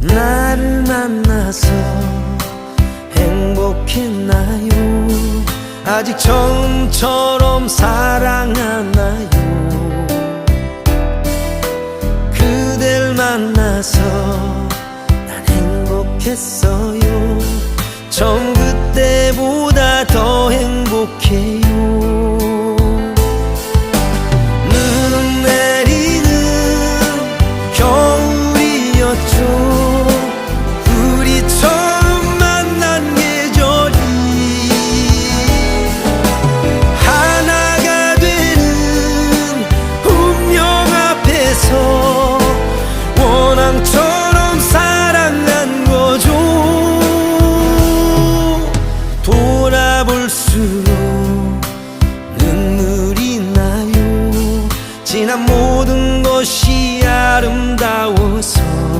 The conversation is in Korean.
나를 만나서 행복했나요? 아직 처음처럼 사랑하나요? 그댈 만나서 난 행복했어요. 처음 그때보다 더 행복해 모든 것이 아름다